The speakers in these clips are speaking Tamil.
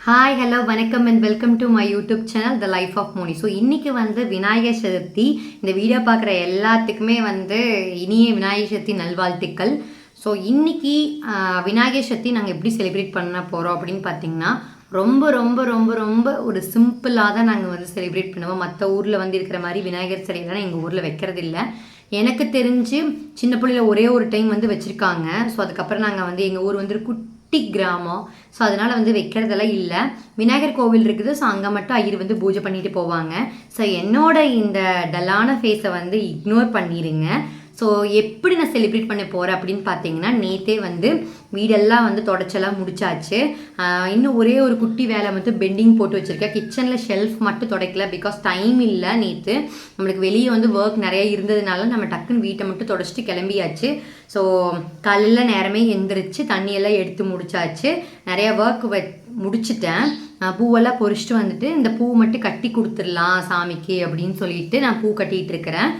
ஹாய் ஹலோ வணக்கம் and welcome to my YouTube channel the life of Moni so இன்றைக்கி வந்து விநாயகர் சதுர்த்தி. இந்த வீடியோ பார்க்குற எல்லாத்துக்குமே வந்து இனிய விநாயகர் சதுர்த்தி நல்வாழ்த்துக்கள். ஸோ இன்றைக்கி விநாயகர் சதுர்த்தி நாங்கள் எப்படி செலிப்ரேட் பண்ண போகிறோம் அப்படின்னு பார்த்தீங்கன்னா ரொம்ப ரொம்ப ரொம்ப ரொம்ப ஒரு சிம்பிளாக தான் நாங்கள் வந்து செலிப்ரேட் பண்ணுவோம். மற்ற ஊரில் வந்து இருக்கிற மாதிரி விநாயகர் சிலையெல்லாம் எங்கள் ஊரில் வைக்கிறது இல்லை எனக்கு தெரிஞ்சு சின்ன பிள்ளையில ஒரே ஒரு டைம் வந்து வச்சுருக்காங்க. ஸோ அதுக்கப்புறம் நாங்கள் வந்து எங்கள் ஊர் வந்து குட்டி கிராமம். ஸோ அதனால் வந்து வைக்கிறதெல்லாம் இல்லை. விநாயகர் கோவில் இருக்குது. ஸோ அங்கே மட்டும் ஐயர் வந்து பூஜை பண்ணிட்டு போவாங்க. ஸோ என்னோட இந்த டல்லான ஃபேஸை வந்து இக்னோர் பண்ணிடுங்க ஸோ எப்படி நான் செலிப்ரேட் பண்ண போகிறேன் அப்படின்னு பார்த்தீங்கன்னா நேற்றே வந்து வீடெல்லாம் வந்து தொடச்செல்லாம் முடிச்சாச்சு. இன்னும் ஒரே ஒரு குட்டி வேலை வந்து பெண்டிங் போட்டு வச்சுருக்கேன். கிச்சனில் ஷெல்ஃப் மட்டும் துடைக்கல. பிகாஸ் டைம் இல்லை நேற்று நம்மளுக்கு வெளியே வந்து ஒர்க் நிறைய இருந்ததுனால நம்ம டக்குன்னு வீட்டை மட்டும் தொடச்சிட்டு கிளம்பியாச்சு. ஸோ காலையில் நேரமே எந்திரிச்சு தண்ணியெல்லாம் எடுத்து முடிச்சாச்சு. நிறைய ஒர்க் வ முடிச்சிட்டேன். பூவெல்லாம் பொறிச்சிட்டு வந்துட்டு இந்த பூ மட்டும் கட்டி கொடுத்துடலாம் சாமிக்கு அப்படின்னு சொல்லிட்டு நான் பூ கட்டிகிட்டு இருக்கிறேன்.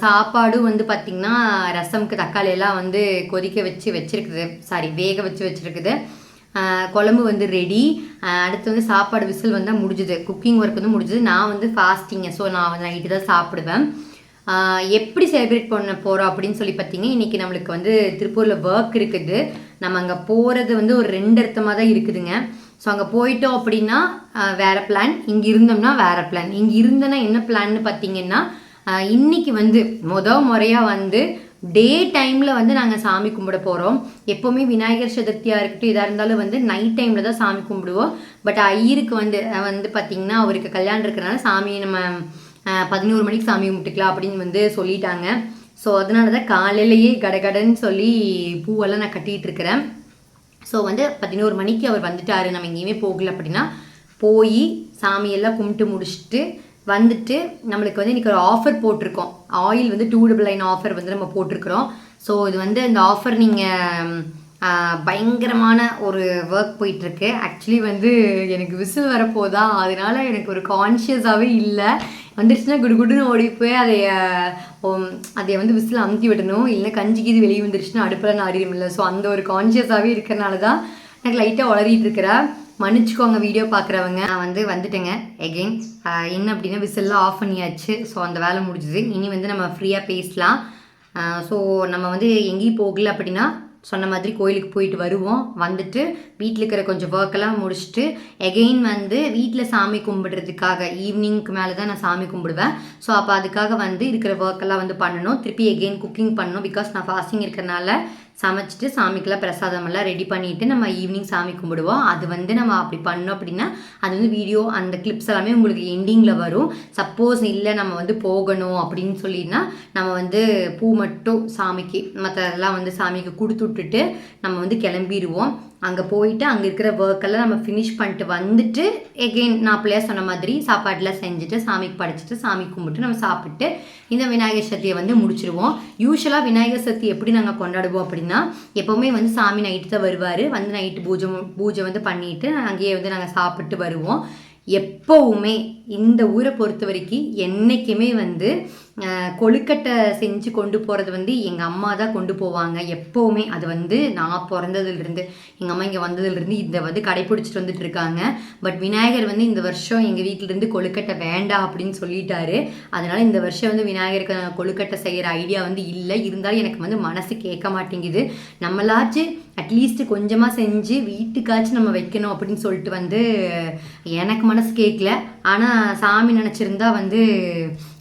சாப்பாடும் வந்து பார்த்திங்கன்னா ரசம்க்கு தக்காளி எல்லாம் வந்து கொதிக்க வச்சு வச்சுருக்குது. சாரி வேக வச்சு வச்சுருக்குது. குழம்பு வந்து ரெடி அடுத்து வந்து சாப்பாடு விசில் வந்தால் முடிஞ்சுது. குக்கிங் ஒர்க் வந்து முடிஞ்சுது. நான் வந்து ஃபாஸ்டிங்க ஸோ நான் வந்து நைட்டு தான் சாப்பிடுவேன். எப்படி செலிப்ரேட் பண்ண போகிறோம் அப்படின்னு சொல்லி பார்த்தீங்கன்னா இன்றைக்கி நம்மளுக்கு வந்து திருப்பூரில் ஒர்க் இருக்குது. நம்ம அங்கே போகிறது வந்து ஒரு ரெண்டு அர்த்தமாக தான் இருக்குதுங்க. ஸோ அங்கே போயிட்டோம் அப்படின்னா வேறு பிளான் இங்கே இருந்தோம்னா வேறு பிளான் இங்கே இருந்தோன்னா என்ன பிளான்னு பார்த்தீங்கன்னா இன்னைக்கு வந்து முத முறையாக வந்து டே டைமில் வந்து நாங்கள் சாமி கும்பிட போகிறோம் எப்போவுமே விநாயகர் சதுர்த்தியாக இருக்கட்டும் இதாக இருந்தாலும் வந்து நைட் டைமில் தான் சாமி கும்பிடுவோம். பட் ஐயருக்கு வந்து வந்து பார்த்திங்கன்னா அவருக்கு கல்யாணம் இருக்கிறனால சாமி நம்ம பதினோரு மணிக்கு சாமி கும்பிட்டுக்கலாம் அப்படின்னு வந்து சொல்லிட்டாங்க. ஸோ அதனால தான் காலையிலேயே கடகடன்னு சொல்லி பூவெல்லாம் நான் கட்டிகிட்டு இருக்கிறேன். ஸோ வந்து பதினோரு மணிக்கு அவர் வந்துட்டார். நம்ம எங்கேயுமே போகல அப்படின்னா போய் சாமியெல்லாம் கும்பிட்டு முடிச்சுட்டு வந்துட்டு நம்மளுக்கு வந்து இன்றைக்கி ஒரு ஆஃபர் போட்டிருக்கோம். ஆயில் வந்து டூ டபுள் நைன் ஆஃபர் வந்து நம்ம போட்டிருக்கிறோம். ஸோ இது வந்து இந்த ஆஃபர் நீங்கள் பயங்கரமான ஒரு ஒர்க் போயிட்டுருக்கு. ஆக்சுவலி வந்து எனக்கு விசில் வரப்போதா? அதனால எனக்கு ஒரு கான்ஷியஸாகவே இல்லை. வந்துருச்சுன்னா குடு குடுன்னு ஓடி போய் அதை அதை வந்து விசில் அமுத்தி விடணும். இல்லை கஞ்சிக்கு இது வெளியே வந்துருச்சுன்னா அடுப்பில் நாரிடும் இல்லை ஸோ அந்த ஒரு கான்ஷியஸாகவே இருக்கிறனால தான் எனக்கு லைட்டாக உளறிட்டு இருக்கிறேன் மன்னிச்சுக்கோங்க வீடியோ பார்க்குறவங்க. நான் வந்து வந்துட்டேங்க. எகெயின் என்ன அப்படின்னா விசில்லாம் ஆஃப் பண்ணியாச்சு. ஸோ அந்த வேலை முடிஞ்சுது. இனி வந்து நம்ம ஃப்ரீயாக பேசலாம். ஸோ நம்ம வந்து எங்கேயும் போகல அப்படின்னா சொன்ன மாதிரி கோயிலுக்கு போயிட்டு வருவோம். வந்துட்டு வீட்டில் இருக்கிற கொஞ்சம் ஒர்க்கெல்லாம் முடிச்சுட்டு எகெயின் வந்து வீட்டில் சாமி கும்பிடுறதுக்காக ஈவினிங்க்கு மேலே தான் நான் சாமி கும்பிடுவேன். ஸோ அப்போ அதுக்காக வந்து இருக்கிற ஒர்க்கெல்லாம் வந்து பண்ணணும். திருப்பி எகெயின் குக்கிங் பண்ணணும். பிகாஸ் நான் ஃபாஸ்டிங் இருக்கிறனால சமைச்சிட்டு சாமிக்கெல்லாம் பிரசாதமெல்லாம் ரெடி பண்ணிவிட்டு நம்ம ஈவினிங் சாமி கும்பிடுவோம். அது வந்து நம்ம அப்படி பண்ணோம் அப்படின்னா அது வந்து வீடியோ அந்த கிளிப்ஸ் எல்லாமே உங்களுக்கு எண்டிங்கில் வரும். சப்போஸ் இல்லை நம்ம வந்து போகணும் அப்படின்னு சொல்லினா நம்ம வந்து பூ மட்டும் சாமிக்கு மற்றதெல்லாம் வந்து சாமிக்கு கொடுத்து விட்டுட்டு நம்ம வந்து கிளம்பிடுவோம் அங்கே போயிட்டு அங்கே இருக்கிற ஒர்க்கெல்லாம் நம்ம ஃபினிஷ் பண்ணிட்டு வந்துட்டு எகெயின் நான் பிள்ளையா சொன்ன மாதிரி சாப்பாடெலாம் செஞ்சுட்டு சாமிக்கு படைச்சிட்டு சாமி கும்பிட்டு நம்ம சாப்பிட்டு இந்த விநாயகர் சதுர்த்தியை வந்து முடிச்சிருவோம். யூஸ்வலாக விநாயகர் சதுர்த்தி எப்படி நாங்கள் கொண்டாடுவோம் அப்படின்னா எப்போவுமே வந்து சாமி நைட்டு தான் வருவார். வந்து நைட்டு பூஜை பூஜை வந்து பண்ணிவிட்டு அங்கேயே வந்து நாங்கள் சாப்பிட்டு வருவோம். எப்போவுமே இந்த ஊரை பொறுத்த வரைக்கும் என்றைக்குமே வந்து கொழுக்கட்டை செஞ்சு கொண்டு போகிறது வந்து எங்கள் அம்மா தான் கொண்டு போவாங்க. எப்போவுமே அது வந்து நான் பிறந்ததுலேருந்து எங்கள் அம்மா இங்கே வந்ததுலேருந்து இதை வந்து கடைப்பிடிச்சிட்டு வந்துட்டு இருக்காங்க. பட் விநாயகர் வந்து இந்த வருஷம் எங்கள் வீட்டிலேருந்து கொழுக்கட்டை வேண்டாம் அப்படின்னு சொல்லிட்டாரு. அதனால் இந்த வருஷம் வந்து விநாயகருக்கு கொழுக்கட்டை செய்கிற ஐடியா வந்து இல்லை. இருந்தாலும் எனக்கு வந்து மனசு கேட்க மாட்டேங்குது. நம்மளாச்சும் அட்லீஸ்ட் கொஞ்சமாக செஞ்சு வீட்டுக்காச்சும் நம்ம வைக்கணும் அப்படின்னு சொல்லிட்டு வந்து எனக்கு மனசு கேட்கல. ஆனால் சாமி நினச்சிருந்தா வந்து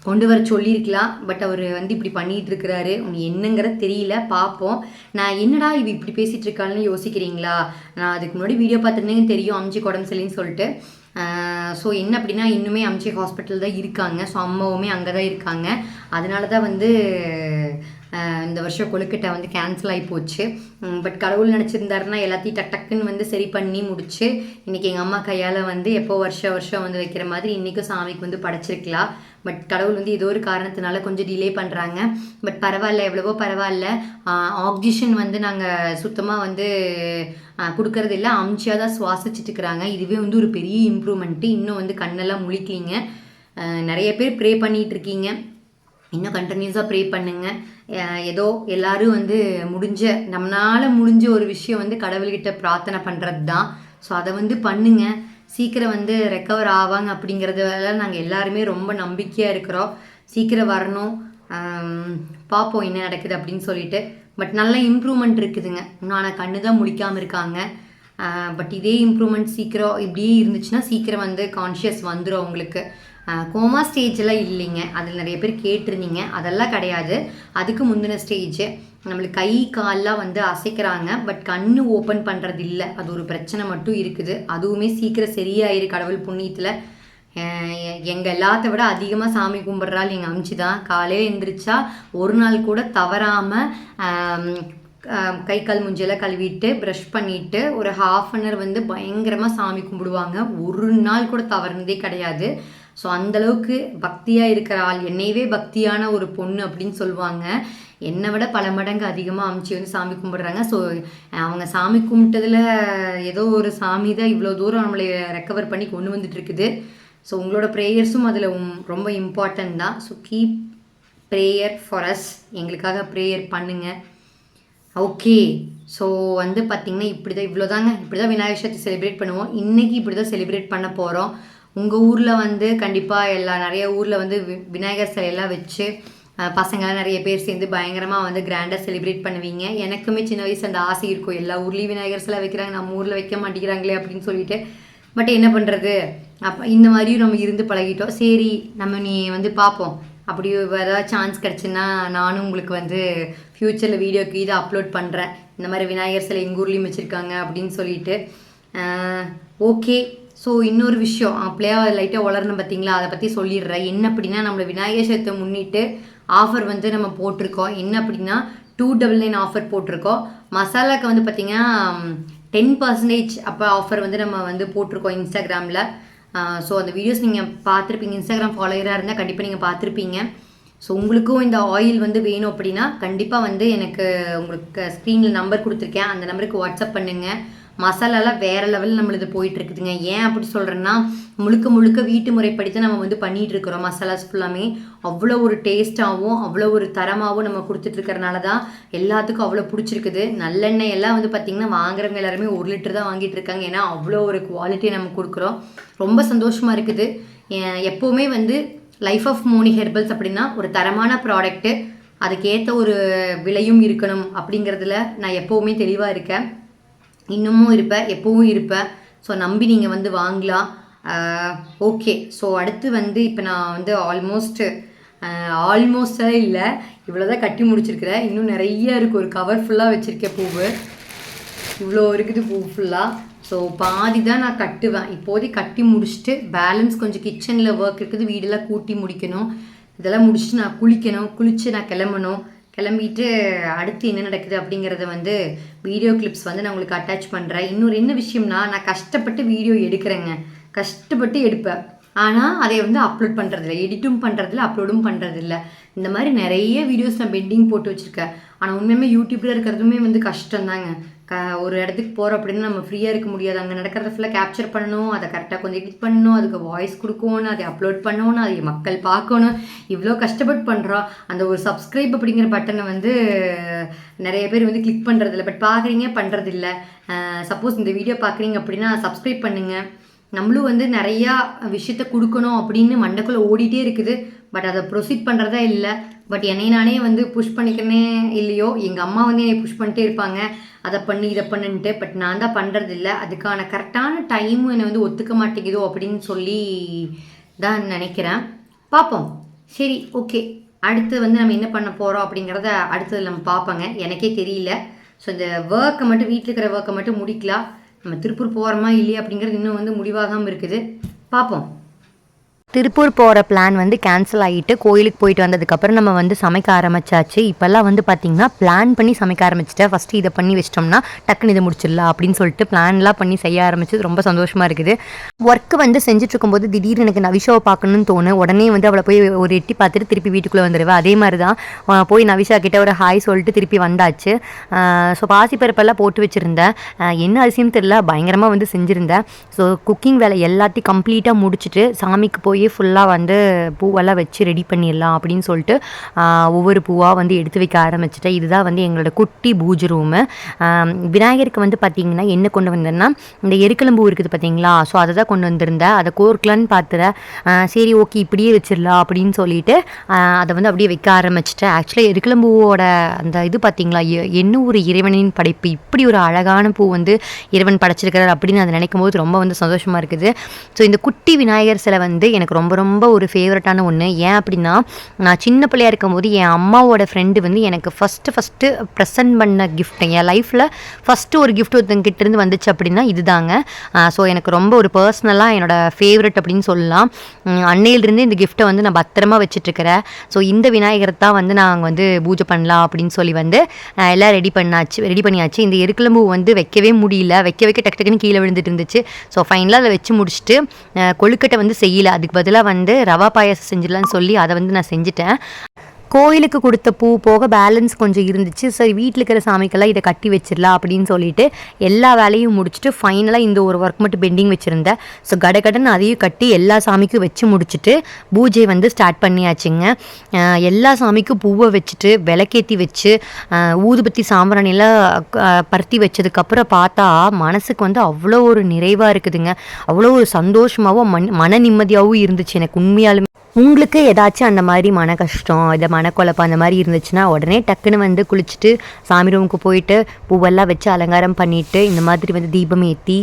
கொண்டு வர சொல்லியிருக்கலாம் பட் அவர் வந்து இப்படி பண்ணிகிட்டு இருக்கிறாரு. உனக்கு என்னங்கிறது தெரியல. பார்ப்போம் நான் என்னடா இவ இப்படி பேசிகிட்டு இருக்காள்னு யோசிக்கிறீங்களா? நான் அதுக்கு முன்னாடி வீடியோ பார்த்துருந்தேங்க தெரியும். அம்ஜி உடம்பு சரியில்லைன்னு சொல்லிட்டு. ஸோ என்ன அப்படின்னா இன்னுமே அம்ஜி ஹாஸ்பிட்டல் தான் இருக்காங்க. ஸோ அம்மாவுமே அங்கே தான் இருக்காங்க. அதனால தான் வந்து இந்த வருஷம் கொழுக்கட்டை வந்து கேன்சல் ஆகி போச்சு. பட் கடவுள் நினச்சிருந்தாருன்னா எல்லாத்தையும் டக் டக்குன்னு வந்து சரி பண்ணி முடிச்சு இன்றைக்கி எங்கள் அம்மா கையால் வந்து எப்போ வருஷம் வருஷம் வந்து வைக்கிற மாதிரி இன்றைக்கும் சாமிக்கு வந்து படைச்சிருக்கலாம் பட் கடவுள் வந்து ஏதோ ஒரு காரணத்தினால கொஞ்சம் டிலே பண்ணுறாங்க பட் பரவாயில்ல எவ்வளவோ பரவாயில்ல. ஆக்சிஜன் வந்து நாங்கள் சுத்தமாக வந்து கொடுக்கறது இல்லை. அம்ச்சியாக தான் சுவாசிச்சுட்டு இருக்கிறாங்க. இதுவே வந்து ஒரு பெரிய இம்ப்ரூவ்மெண்ட்டு இன்னும் வந்து கண்ணெல்லாம் முழிக்கலிங்க. நிறைய பேர் ப்ரே பண்ணிகிட்ருக்கீங்க இருக்கீங்க. இன்னும் கண்டினியூஸாக ப்ரே பண்ணுங்க. ஏதோ எல்லோரும் வந்து முடிஞ்ச நம்மளால் முடிஞ்ச ஒரு விஷயம் வந்து கடவுள்கிட்ட பிரார்த்தனை பண்ணுறது தான் ஸோ அதை வந்து பண்ணுங்க. சீக்கிரம் வந்து ரெக்கவர் ஆவாங்க அப்படிங்கிறதுல நாங்கள் எல்லாருமே ரொம்ப நம்பிக்கையாக இருக்கிறோம். சீக்கிரம் வரணும். பார்ப்போம் என்ன நடக்குது அப்படின்னு சொல்லிட்டு. பட் நல்ல இம்ப்ரூவ்மெண்ட் இருக்குதுங்க. இன்னும் ஆனால் கண்ணு தான் முழிக்காமல் இருக்காங்க பட் இதே இம்ப்ரூவ்மெண்ட் சீக்கிரம் இப்படியே இருந்துச்சுன்னா சீக்கிரம் வந்து கான்ஷியஸ் வந்துடும் அவங்களுக்கு கோமா ஸ்டேஜில் இல்லைங்க. அதில் நிறைய பேர் கேட்டிருந்தீங்க. அதெல்லாம் கிடையாது. அதுக்கு முந்தின ஸ்டேஜ். நம்மளுக்கு கை கால்லாம் வந்து அசைக்கிறாங்க. பட் கண்ணு ஓப்பன் பண்ணுறது இல்லை. அது ஒரு பிரச்சனை மட்டும் இருக்குது. அதுவுமே சீக்கிரம் சரியாயிரு கடவுள் புண்ணியத்தில். எங்கள் எல்லாத்த விட அதிகமாக சாமி கும்பிட்றாள் எங்கள் அம்ச்சி தான் காலையில் எந்திரிச்சா ஒரு நாள் கூட தவறாமல் கை கால் மூஞ்சியெல்லாம் கழுவிட்டு ப்ரஷ் பண்ணிவிட்டு ஒரு ஹாஃப் அன் ஹவர் வந்து பயங்கரமாக சாமி கும்பிடுவாங்க. ஒரு நாள் கூட தவறுனதே கிடையாது. ஸோ அந்தளவுக்கு பக்தியாக இருக்கிற ஆள் என்னையவே பக்தியான ஒரு பொண்ணு அப்படின்னு சொல்லுவாங்க. என்னை விட பல மடங்கு அதிகமாக அமுச்சு வந்து சாமி கும்பிடுறாங்க. ஸோ அவங்க சாமி கும்பிட்டதில் ஏதோ ஒரு சாமி தான் இவ்வளோ தூரம் நம்மளை ரெக்கவர் பண்ணி கொண்டு வந்துட்டு இருக்குது ஸோ உங்களோட ப்ரேயர்ஸும் அதில் ரொம்ப இம்பார்ட்டன்ட் தான். So keep prayer for us எங்களுக்காக ப்ரேயர் பண்ணுங்கள் ஓகே ஸோ வந்து பார்த்திங்கன்னா இப்படி தான் இவ்வளோ தாங்க இப்படி தான் விநாயகர் சதுர்த்தி செலிப்ரேட் பண்ணுவோம். இன்றைக்கி இப்படி தான் செலிப்ரேட் பண்ண போகிறோம் உங்கள் ஊரில் வந்து கண்டிப்பாக எல்லா நிறைய ஊரில் வந்து வி- விநாயகர் சிலையெல்லாம் வச்சு பசங்களாம் நிறைய பேர் சேர்ந்து பயங்கரமாக வந்து கிராண்டாக செலிப்ரேட் பண்ணுவீங்க. எனக்குமே சின்ன வயசு அந்த ஆசை இருக்கும். எல்லா ஊர்லேயும் விநாயகர் சிலை வைக்கிறாங்க. நம்ம ஊரில் வைக்க மாட்டேங்கிறாங்களே அப்படின்னு சொல்லிட்டு. பட் என்ன பண்ணுறது அப்போ இந்த மாதிரியும் நம்ம இருந்து பழகிட்டோம். சரி நம்ம நீ வந்து பார்ப்போம் அப்படி ஏதாவது சான்ஸ் கிடச்சுன்னா நானும் உங்களுக்கு வந்து ஃப்யூச்சரில் வீடியோக்கு இதை அப்லோட் பண்ணுறேன் இந்த மாதிரி விநாயகர் சிலை எங்கள் ஊர்லேயும் வச்சுருக்காங்க அப்படின்னு சொல்லிட்டு. ஓகே ஸோ இன்னொரு விஷயம் அப்படியே லைட்டாக வளரணும் பார்த்தீங்களா அதை பற்றி சொல்லிடுறேன். என்ன அப்படின்னா நம்மளை விநாயகர் சதுர்த்தி முன்னிட்டு ஆஃபர் வந்து நம்ம போட்டிருக்கோம். என்ன அப்படின்னா டூ டபுள் நைன் ஆஃபர் போட்டிருக்கோம். மசாலாக்கு வந்து பார்த்தீங்கன்னா டென் பர்சன்டேஜ் அப்போ ஆஃபர் வந்து நம்ம வந்து போட்டிருக்கோம் இன்ஸ்டாகிராமில் ஸோ அந்த வீடியோஸ் நீங்கள் பார்த்துருப்பீங்க. இன்ஸ்டாகிராம் ஃபாலோயராக இருந்தால் கண்டிப்பாக நீங்கள் பார்த்துருப்பீங்க. ஸோ உங்களுக்கும் இந்த ஆயில் வந்து வேணும் அப்படின்னா கண்டிப்பாக வந்து எனக்கு உங்களுக்கு ஸ்க்ரீனில் நம்பர் கொடுத்துருக்கேன். அந்த நம்பருக்கு வாட்ஸ்அப் பண்ணுங்கள் மசாலாலாம் வேறு லெவலில் நம்மளுது போயிட்டுருக்குதுங்க. ஏன் அப்படி சொல்கிறேன்னா முழுக்க முழுக்க வீட்டு முறைப்படி தான் நம்ம வந்து பண்ணிகிட்ருக்குறோம் மசாலாஸ் ஃபுல்லாமே அவ்வளோ ஒரு டேஸ்ட்டாகவும் அவ்வளோ ஒரு தரமாகவும் நம்ம கொடுத்துட்ருக்கறனால தான் எல்லாத்துக்கும் அவ்வளோ பிடிச்சிருக்குது. நல்லெண்ணெய் எல்லாம் வந்து பார்த்திங்கன்னா வாங்குறவங்க எல்லாருமே ஒரு லிட்டர் தான் வாங்கிட்டு இருக்காங்க ஏன்னா அவ்வளோ ஒரு குவாலிட்டியை நம்ம கொடுக்குறோம். ரொம்ப சந்தோஷமாக இருக்குது. எப்போவுமே வந்து லைஃப் ஆஃப் மோனி ஹெர்பல்ஸ் அப்படின்னா ஒரு தரமான ப்ராடக்ட்டு அதுக்கேற்ற ஒரு விலையும் இருக்கணும் அப்படிங்கிறதுல நான் எப்போவுமே தெளிவாக இருக்கேன். இன்னமும் இருப்பேன் எப்போவும் இருப்பேன். ஸோ நம்பி நீங்கள் வந்து வாங்கலாம். ஓகே ஸோ அடுத்து வந்து இப்போ நான் வந்து ஆல்மோஸ்ட் ஆல்மோஸ்டாக இல்லை இவ்வளோதான் கட்டி முடிச்சிருக்கிறேன். இன்னும் நிறைய இருக்குது ஒரு கவர் ஃபுல்லாக வச்சுருக்கேன் பூவு. இவ்வளோ இருக்குது பூ ஃபுல்லாக ஸோ பாதி தான் நான் கட்டுவேன். இப்போதைக்கு கட்டி முடிச்சுட்டு பேலன்ஸ் கொஞ்சம் கிச்சனில் ஒர்க் இருக்குது. வீடெல்லாம் கூட்டி முடிக்கணும். இதெல்லாம் முடிச்சுட்டு நான் குளிக்கணும். குளித்து நான் கிளம்பணும். கிளம்பிட்டு அடுத்து என்ன நடக்குது அப்படிங்கிறத வந்து வீடியோ கிளிப்ஸ் வந்து நான் உங்களுக்கு அட்டாச் பண்ணுறேன் இன்னொரு என்ன விஷயம்னா நான் கஷ்டப்பட்டு வீடியோ எடுக்கிறேங்க. கஷ்டப்பட்டு எடுப்பேன். ஆனால் அதை வந்து அப்லோட் பண்ணுறதில்ல எடிட்டும் பண்ணுறதில்ல அப்லோடும் பண்ணுறதில்ல இந்த மாதிரி நிறைய வீடியோஸ் நான் பெண்டிங் போட்டு வச்சுருக்கேன். ஆனால் உண்மையுமே யூடியூப்பில் இருக்கிறதுமே வந்து கஷ்டம்தாங்க. க ஒரு இடத்துக்கு போகிறோம் அப்படின்னு நம்ம ஃப்ரீயாக இருக்க முடியாது. அங்கே நடக்கிறத ஃபுல்லாக கேப்சர் பண்ணணும் அதை கரெக்டாக கொஞ்சம் எடிட் பண்ணணும் அதுக்கு வாய்ஸ் கொடுக்கணும் அதை அப்லோட் பண்ணணும் அதை மக்கள் பார்க்கணும். இவ்வளோ கஷ்டப்பட்டு பண்ணுறோம் அந்த ஒரு சப்ஸ்கிரைப் அப்படிங்கிற பட்டனை வந்து நிறைய பேர் வந்து கிளிக் பண்ணுறதில்ல பட் பார்க்குறீங்க பண்ணுறதில்ல சப்போஸ் இந்த வீடியோ பார்க்குறீங்க அப்படின்னா சப்ஸ்கிரைப் பண்ணுங்கள் நம்மளும் வந்து நிறையா விஷயத்த கொடுக்கணும் அப்படின்னு மண்டக்குள்ளே ஓடிட்டே இருக்குது. பட் அதை ப்ரொசீட் பண்ணுறதா இல்லை. பட் என்னை நானே வந்து புஷ் பண்ணிக்கிறனே இல்லையோ எங்கள் அம்மா வந்து என்னை புஷ் பண்ணிட்டே இருப்பாங்க. அதை பண்ணி இதை பண்ணுன்ட்டு. பட் நான் தான் பண்ணுறது இல்லை. அதுக்கான கரெக்டான டைமும் என்னை வந்து ஒத்துக்க மாட்டேங்குதோ அப்படின்னு சொல்லி தான் நினைக்கிறேன். பார்ப்போம். சரி ஓகே அடுத்து வந்து நம்ம என்ன பண்ண போகிறோம் அப்படிங்கிறத அடுத்தது நம்ம பார்ப்போங்க. எனக்கே தெரியல. ஸோ இந்த ஒர்க்கை மட்டும் வீட்டில் இருக்கிற ஒர்க்கை மட்டும் முடிக்கலாம். நம்ம திருப்பூர் போகிறோமா இல்லையா அப்படிங்கிறது இன்னும் வந்து முடிவாகாமல் இருக்குது. பார்ப்போம். திருப்பூர் போகிற பிளான் வந்து கேன்சல் ஆகிட்டு கோயிலுக்கு போயிட்டு வந்ததுக்கப்புறம் நம்ம வந்து சமைக்க ஆரம்பிச்சாச்சு. இப்போல்லாம் வந்து பார்த்திங்கன்னா பிளான் பண்ணி சமைக்க ஆரம்பிச்சிட்டேன் ஃபஸ்ட்டு இதை பண்ணி வச்சிட்டோம்னா டக்குன்னு இதை முடிச்சிடலாம் அப்படின்னு சொல்லிட்டு பிளான்லாம் பண்ணி செய்ய ஆரம்பிச்சது ரொம்ப சந்தோஷமாக இருக்குது. ஒர்க்கு வந்து செஞ்சுட்டு இருக்கும்போது திடீர்னு எனக்கு நவிஷாவை பார்க்கணும்னு தோணும். உடனே வந்து அவளை போய் ஒரு எட்டி பார்த்துட்டு திருப்பி வீட்டுக்குள்ளே வந்துடுவேன் அதே மாதிரி தான் போய் நவிஷா கிட்ட ஒரு ஹாய் சொல்லிட்டு திருப்பி வந்தாச்சு. ஸோ பாசிப்பருப்பெல்லாம் போட்டு வச்சுருந்தேன். என்ன அரிசியும் தெரியல பயங்கரமாக வந்து செஞ்சுருந்தேன். ஸோ குக்கிங் வேலை எல்லாத்தையும் கம்ப்ளீட்டாக முடிச்சுட்டு சாமிக்கு போய் போய் ஃபுல்லாக வந்து பூவெல்லாம் வச்சு ரெடி பண்ணிடலாம் அப்படின்னு சொல்லிட்டு ஒவ்வொரு பூவாக வந்து எடுத்து வைக்க ஆரம்பிச்சிட்டேன். இதுதான் வந்து எங்களோட குட்டி பூஜை ரூமு விநாயகருக்கு வந்து பார்த்திங்கன்னா என்ன கொண்டு வந்தேன்னா இந்த எருக்கலம்பூ இருக்குது பார்த்தீங்களா ஸோ அதை தான் கொண்டு வந்திருந்தேன். அதை கோர்க்கலான்னு பார்த்துறேன் சரி ஓகே இப்படியே வச்சிடலாம் அப்படின்னு சொல்லிட்டு அதை வந்து அப்படியே வைக்க ஆரம்பிச்சிட்டேன். ஆக்சுவலாக எருக்கலம்பூவோட அந்த இது பார்த்தீங்களா எ- என்ன ஒரு இறைவனின் படைப்பு? இப்படி ஒரு அழகான பூ வந்து இறைவன் படைச்சிருக்கிறார் அப்படின்னு அதை நினைக்கும் போது ரொம்ப வந்து சந்தோஷமாக இருக்குது. ஸோ இந்த குட்டி விநாயகர் சிலை வந்து எனக்கு எனக்கு ரொம்ப ரொம்ப ஒரு ஃபேவரட்டான ஒன்று ஏன் அப்படின்னா நான் சின்ன பிள்ளையா இருக்கும்போது என் அம்மாவோட ஃப்ரெண்டு வந்து எனக்கு ஃபஸ்ட்டு ஃபஸ்ட்டு ப்ரெசென்ட் பண்ண கிஃப்ட் என் லைஃப்பில் ஃபஸ்ட்டு ஒரு கிஃப்ட் ஒருத்தங்கிட்ட இருந்து வந்துச்சு அப்படின்னா இதுதாங்க. ஸோ எனக்கு ரொம்ப ஒரு பர்சனலாக என்னோட ஃபேவரட் அப்படின்னு சொல்லலாம். அன்னையிலிருந்து இந்த கிஃப்ட்டை வந்து நான் பத்திரமா வச்சிட்ருக்கிறேன். ஸோ இந்த விநாயகரை தான் வந்து நாங்கள் வந்து பூஜை பண்ணலாம் அப்படின்னு சொல்லி வந்து எல்லாம் ரெடி பண்ணாச்சு ரெடி பண்ணியாச்சு. இந்த எருக்கலம்பூ வந்து வைக்கவே முடியல. வைக்க வைக்க டக்கு டக்குன்னு கீழே விழுந்துட்டு இருந்துச்சு. ஸோ ஃபைனலாக அதை வச்சு முடிச்சுட்டு கொழுக்கட்டை வந்து செய்யலை. அதுக்கு பதிலாக வந்து ரவா பாயாசம் செஞ்சிடலான்னு சொல்லி அதை வந்து நான் செஞ்சுட்டேன். கோயிலுக்கு கொடுத்த பூ போக பேலன்ஸ் கொஞ்சம் இருந்துச்சு. சரி வீட்டில் இருக்கிற சாமிக்கெல்லாம் இதை கட்டி வச்சிடலாம் அப்படின்னு சொல்லிட்டு எல்லா வேலையும் முடிச்சுட்டு ஃபைனலாக இந்த ஒரு ஒர்க் மட்டும் பெண்டிங் வச்சுருந்தேன். ஸோ கடகடன்னு அதையும் கட்டி எல்லா சாமிக்கும் வச்சு முடிச்சுட்டு பூஜை வந்து ஸ்டார்ட் பண்ணியாச்சுங்க. எல்லா சாமிக்கும் பூவை வச்சுட்டு விளக்கேற்றி வச்சு ஊதுபத்தி சாம்பிராணியெல்லாம் பருத்தி வச்சதுக்கப்புறம் பார்த்தா மனசுக்கு வந்து அவ்வளோ ஒரு நிறைவாக இருக்குதுங்க. அவ்வளோ ஒரு சந்தோஷமாகவும் மன் மன நிம்மதியாகவும் இருந்துச்சு. எனக்கு உண்மையாலுமே உங்களுக்கு ஏதாச்சும் அந்த மாதிரி மன கஷ்டம் இல்லை மனக்குழப்பம் அந்த மாதிரி இருந்துச்சுன்னா உடனே டக்குன்னு வந்து குளிச்சுட்டு சாமி ரூமுக்கு போயிட்டு பூவெல்லாம் வச்சு அலங்காரம் பண்ணிட்டு இந்த மாதிரி வந்து தீபம் ஏற்றி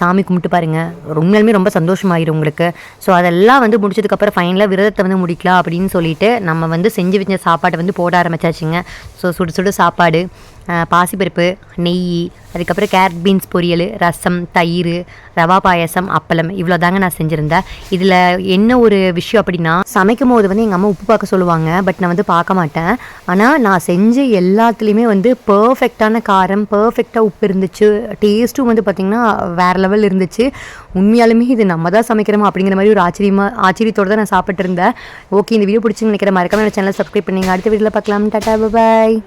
சாமி கும்பிட்டு பாருங்கள் உண்மையாலுமே ரொம்ப சந்தோஷமாயிரும் உங்களுக்கு. ஸோ அதெல்லாம் வந்து முடிச்சதுக்கப்புறம் ஃபைனலாக விரதத்தை வந்து முடிக்கலாம் அப்படின்னு சொல்லிட்டு நம்ம வந்து செஞ்சு வச்ச சாப்பாட்டை வந்து போட ஆரம்பிச்சாச்சுங்க. ஸோ சுடு சுடு சாப்பாடு. பாசிப்பருப்பு நெய் அதுக்கப்புறம் கேரட் பீன்ஸ் பொரியல் ரசம் தயிர் ரவா பாயசம் அப்பளம் இவ்வளோ தாங்க நான் செஞ்சுருந்தேன். இதில் என்ன ஒரு விஷயம் அப்படின்னா சமைக்கும் போது வந்து எங்கள் அம்மா உப்பு பார்க்க சொல்லுவாங்க பட் நான் வந்து பார்க்க மாட்டேன். ஆனால் நான் செஞ்ச எல்லாத்துலேயுமே வந்து பர்ஃபெக்டான காரம் பர்ஃபெக்டாக உப்பு இருந்துச்சு டேஸ்ட்டும் வந்து பார்த்திங்கன்னா வேறு லெவல் இருந்துச்சு. உண்மையாலுமே இது நம்ம தான் சமைக்கிறோமா அப்படிங்கிற மாதிரி ஒரு ஆச்சரியமாக ஆச்சரியத்தோடு தான் நான் சாப்பிட்டுருந்தேன். ஓகே இந்த வீடியோ பிடிச்சிங்க நினைக்கிறேன் மறக்காம சேனலை சப்ஸ்கிரைப் பண்ணிங்க. அடுத்த வீடியோவில் பார்க்கலாம். டாட்டா பாய்